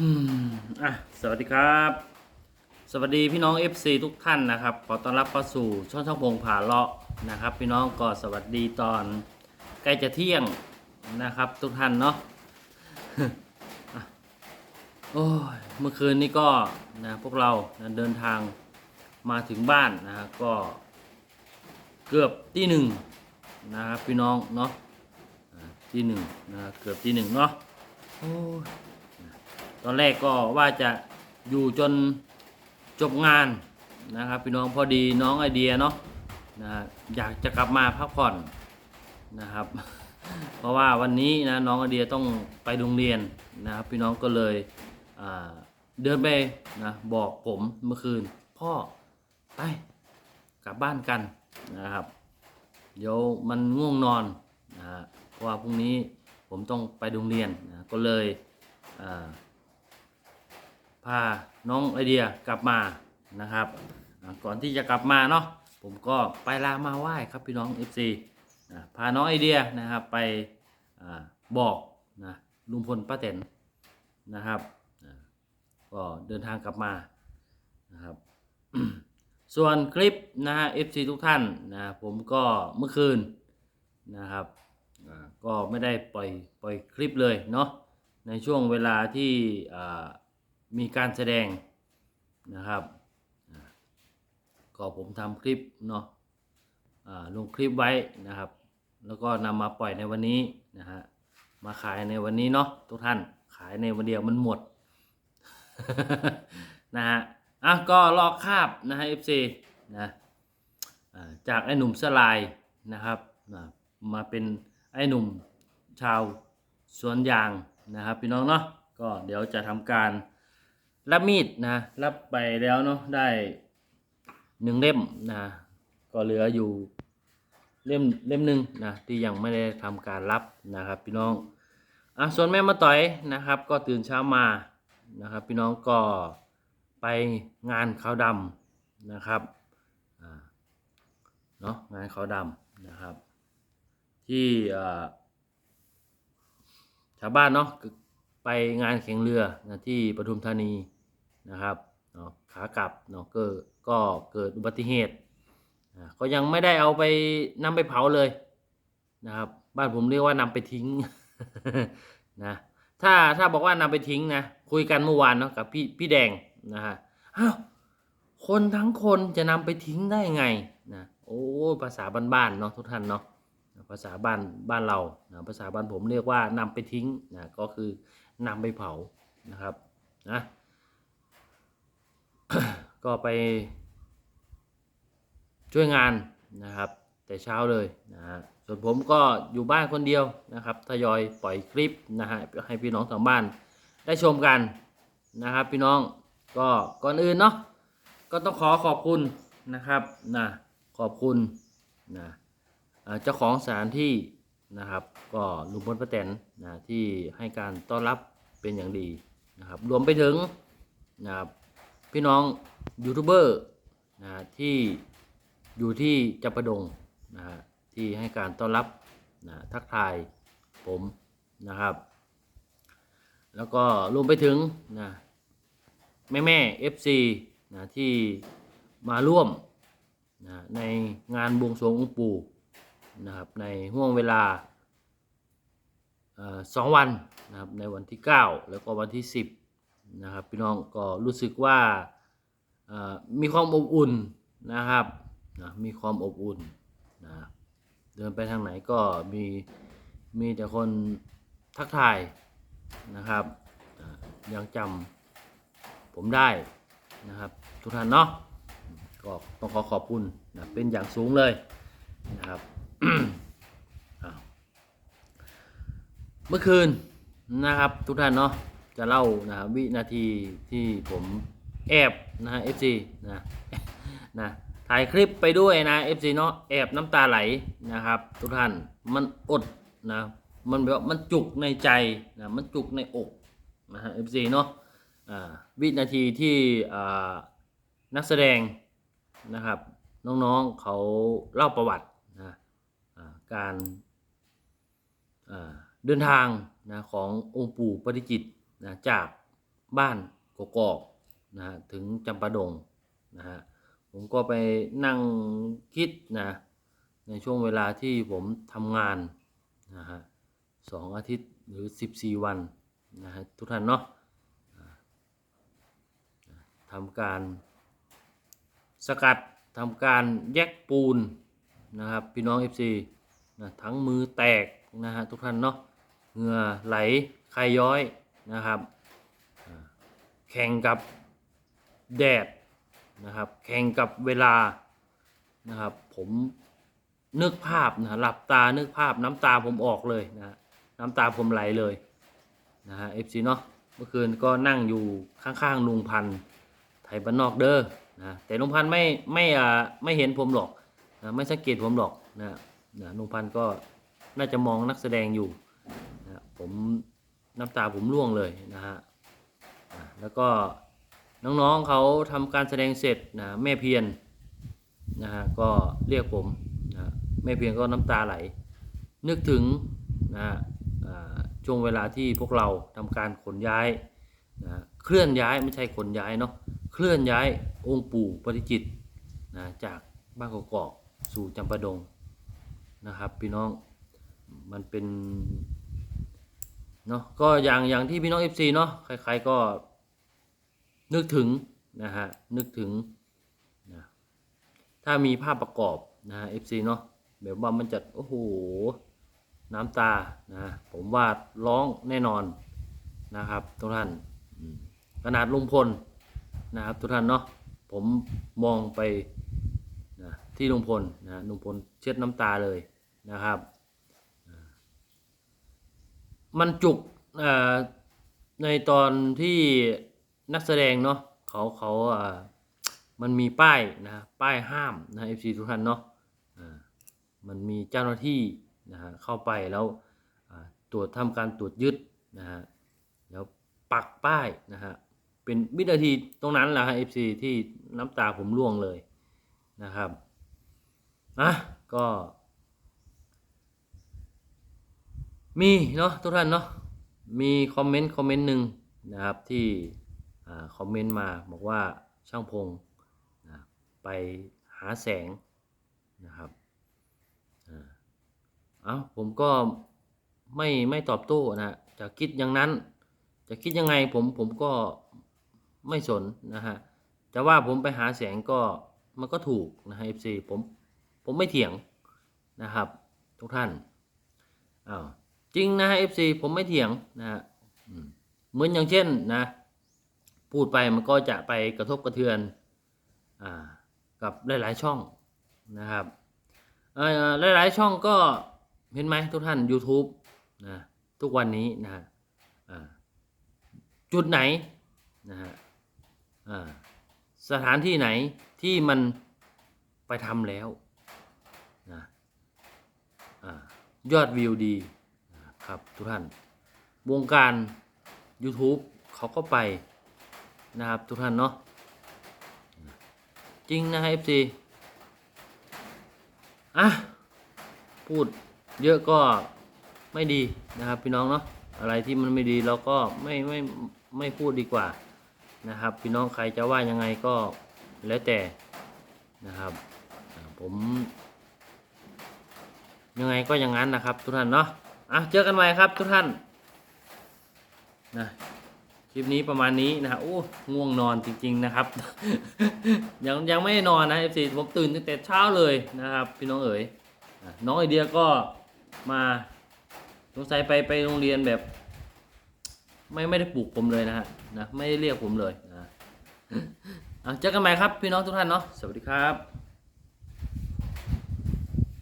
อืมอะสวัสดีครับ สวัสดีพี่น้อง FC ทุกท่านนะครับ ขอต้อนรับเข้าสู่ช่องช่องพงผ่าเลาะนะครับ พี่น้องก็สวัสดีตอนใกล้จะเที่ยงนะครับ ทุกท่านเนาะอะโอ้ยเมื่อคืนนี้ก็นะพวกเรานะเดินทางมาถึงบ้านนะฮะก็เกือบที่หนึ่งนะครับพี่น้องเนาะอ่าที่หนึ่งนะเกือบที่หนึ่งเนาะโอ้ย ตอนแรกก็ว่าจะอยู่จนจบงานนะครับพี่น้องพอดีน้องไอเดียเนาะนะอยากจะกลับมาพักผ่อนนะครับ เพราะว่าวันนี้นะน้องไอเดียต้องไปโรงเรียนนะครับพี่น้องก็เลยเดินไปนะบอกผมเมื่อคืน พ่อไปกลับบ้านกันนะครับ เดี๋ยวมันง่วงนอนนะฮะเพราะว่าพรุ่งนี้ผมต้องไปโรงเรียนนะก็เลยอ่า พาน้องไอเดียกลับมานะครับ ก่อนที่จะกลับมาเนาะผมก็ไปลามาไหว้ครับพี่น้อง FC นะพาน้องไอเดียนะครับไปอบอกนะลุงพลป้าแตนนะครับก็เดินทางกลับมานะครับส่วนคลิปนะฮะ FC ทุกท่านนะผมก็เมื่อคืนนะครับก็ไม่ได้ปล่อยปล่อยคลิปเลยเนาะในช่วงเวลาที่อ่า มีการแสดงนะครับก็ผมทำคลิปเนาะลงคลิปไว้นะครับ แล้วก็นำมาปล่อยในวันนี้นะฮะมาขายในวันนี้เนาะทุกท่านขายในวันเดียวมันหมดนะฮะอะก็ลอกคาบนะฮะ FC นะอ่าจากไอ้หนุ่มสลายนะครับมาเป็นไอ้หนุ่มชาวสวนยางนะครับพี่น้องเนาะก็เดี๋ยวจะทำการ รับมีดนะรับไปแล้วเนาะได้หนึ่งเล่มนะ ก็เหลืออยู่เล่มเล่มหนึ่งนะที่ยังไม่ได้ทำการรับนะครับ พี่น้องอะส่วนแม่มาต่อยนะครับ ก็ตื่นเช้ามานะครับ พี่น้องก็ไปงานขาวดำนะครับเนาะงานขาวดำนะครับ ที่ชาวบ้านเนาะ ไปงานแข่งเรือนะที่ปทุมธานีนะครับเนาะขากลับเนาะก็ก็เกิดอุบัติเหตุก็ยังไม่ได้เอาไปนำไปเผาเลยนะครับ บ้านผมเรียกว่านำไปทิ้งนะถ้าถ้าบอกว่านำไปทิ้งนะคุยกันเมื่อวานเนาะกับพี่พี่แดงนะฮะอ้าวคนทั้งคนจะนำไปทิ้งได้ไงนะโอ้ภาษาบ้านๆเนาะทุกท่านเนาะ ภาษาบ้านบ้านเรานะภาษาบ้านผมเรียกว่านำไปทิ้งนะก็คือนำไปเผานะครับนะก็ไปช่วยงานนะครับ แต่เช้าเลยนะฮะส่วนผมก็อยู่บ้านคนเดียวนะครับทยอยปล่อยคลิปนะฮะให้พี่น้องทางบ้านได้ชมกันนะครับ พี่น้องก็ก่อนอื่นเนาะก็ต้องขอขอบคุณนะครับนะขอบคุณนะ เจ้าของสถานที่นะครับ ก็ลุงพลป้าแตนนะที่ให้การต้อนรับเป็นอย่างดีนะครับ รวมไปถึงนะครับพี่น้องยูทูบเบอร์นะที่อยู่ที่จับประดงนะฮะที่ให้การต้อนรับนะทักทายผมนะครับ แล้วก็รวมไปถึงนะแม่แม่เอฟซีนะที่มาร่วมนะในงานบวงสรวงองค์ปู่ นะครับในห่วงเวลาสองวันนะครับในวันที่ 9 แล้วก็วันที่ 10นะครับพี่น้องก็รู้สึกว่ามีความอบอุ่นนะครับนะมีความอบอุ่นนะเดินไปทางไหนก็มีมีแต่คนทักทายนะครับยังจำผมได้นะครับทุกท่านเนาะก็ต้องขอขอบคุณนะเป็นอย่างสูงเลยนะครับ เมื่อคืนนะครับทุกท่านเนาะจะเล่านะครับวินาทีที่ผมแอบนะฮะ FC นะนะถ่ายคลิปไปด้วยนะ FC เนาะแอบน้ำตาไหลนะครับ ทุกท่านมันอดนะมันแบบมันจุกในใจนะมันจุกในอกนะฮะ FC เนาะอ่าวินาทีที่อ่านักแสดงนะครับ น้องๆเขาเล่าประวัติ การเดินทางนะขององค์ปู่ปฏิจิตนะจากบ้านกกอกนะฮะถึงจำปาดงนะฮะผมก็ไปนั่งคิดนะในช่วงเวลาที่ผมทำงานนะฮะสองอาทิตย์หรือ 14 วันนะฮะทุกท่านเนาะทำการสกัดทำการแยกปูนนะครับพี่น้อง FC นะทั้งมือแตกนะฮะทุกท่านเนาะเหงื่อไหลไขย้อยนะครับแข่งกับแดดนะครับแข่งกับเวลานะครับผมนึกภาพนะหลับตานึกภาพน้ำตาผมออกเลยนะน้ำตาผมไหลเลยนะฮะ FC เนาะเมื่อคืนก็นั่งอยู่ข้างๆลุงพันธ์ไทยบ้านนอกเด้อนะแต่ลุงพันธ์ไม่ไม่อ่าไม่เห็นผมหรอกนะไม่สังเกตผมหรอกนะ นะลุงพันธ์ก็น่าจะมองนักแสดงอยู่นะผมน้ำตาผมร่วงเลยนะฮะอะแล้วก็น้องๆเขาทำการแสดงเสร็จนะแม่เพียรนะฮะก็เรียกผมนะแม่เพียรก็น้ำตาไหล นึกถึงนะฮะช่วงเวลาที่พวกเราทำการขนย้ายนะเคลื่อนย้ายไม่ใช่ขนย้ายเนาะเคลื่อนย้ายองค์ปู่ปฏิจิตนะจากบ้านกอกสู่จำปาดง นะครับ พี่น้องมันเป็นเนาะก็อย่างอย่างที่พี่น้อง FC เนาะใครๆก็นึกถึงนะฮะนึกถึงนะถ้ามีภาพประกอบนะฮะ FC เนาะแบบว่ามันจะโอ้โหน้ำตานะผมว่าร้องแน่นอนนะครับทุกท่านขนาดลุงพลนะครับทุกท่านเนาะผมมองไปนะที่ลุงพลนะลุงพลเช็ดน้ำตาเลย นะครับ มันจุกในตอนที่นักแสดงเนาะเขาเขามันมีป้ายนะป้ายห้ามนะ FC ทุกท่านเนาะมันมีเจ้าหน้าที่นะฮะเข้าไปแล้วตรวจทำการตรวจยึดนะฮะแล้วปักป้ายนะฮะเป็นวินาทีตรงนั้นแหละฮะ FC ที่น้ำตาผมร่วงเลยนะครับอะก็ มีเนาะทุกท่านเนาะมีคอมเมนต์คอมเมนต์หนึ่งนะครับที่คอมเมนต์มาบอกว่าช่างพงนะไปหาแสงนะครับอ่าเอ้าผมก็ไม่ไม่ตอบโต้นะจะคิดอย่างนั้น จะคิดยังไงผมผมก็ไม่สนนะฮะจะว่าผมไปหาแสงก็มันก็ถูกนะฮะ FC ผมผมไม่เถียงนะครับ ทุกท่านอ้าว จริงนะฮะ FC ผมไม่เถียงนะฮะเหมือนอย่างเช่นนะ พูดไปมันก็จะไปกระทบกระเทือนอ่ากับหลาย ๆ ช่องนะครับหลาย ๆ ช่องก็เห็นไหมทุกท่าน YouTube นะทุกวันนี้นะฮะจุดไหนนะฮะสถานที่ไหนที่มันไปทำแล้วนะอ่ายอดวิวดี ครับทุกท่าน วงการ YouTube เขาก็ไปนะครับทุกท่านเนาะจริงนะฮะ FC อะ พูดเยอะก็ไม่ดีนะครับพี่น้องเนาะอะไรที่มันไม่ดีเราก็ไม่ไม่ไม่พูดดีกว่านะครับพี่น้องใครจะว่ายังไงก็แล้วแต่นะครับผม ยังไงก็อย่างนั้นนะครับทุกท่านเนาะ อะเจอกันใหม่ครับทุกท่านนะคลิปนี้ประมาณนี้นะฮะโอ้ง่วงนอนจริง ๆนะครับ ยังยังไม่ได้นอนนะ FC ผมตื่นตั้งแต่เช้าเลยนะครับ พี่น้องเอ๋ยน้องไอเดียก็มาสงสัยไปไปโรงเรียนแบบ ไม่ไม่ได้ปลุกผมเลยนะฮะนะไม่ได้เรียกผมเลยนะะเจอกันใหม่ครับพี่น้องทุกท่านเนาะสวัสดีครับ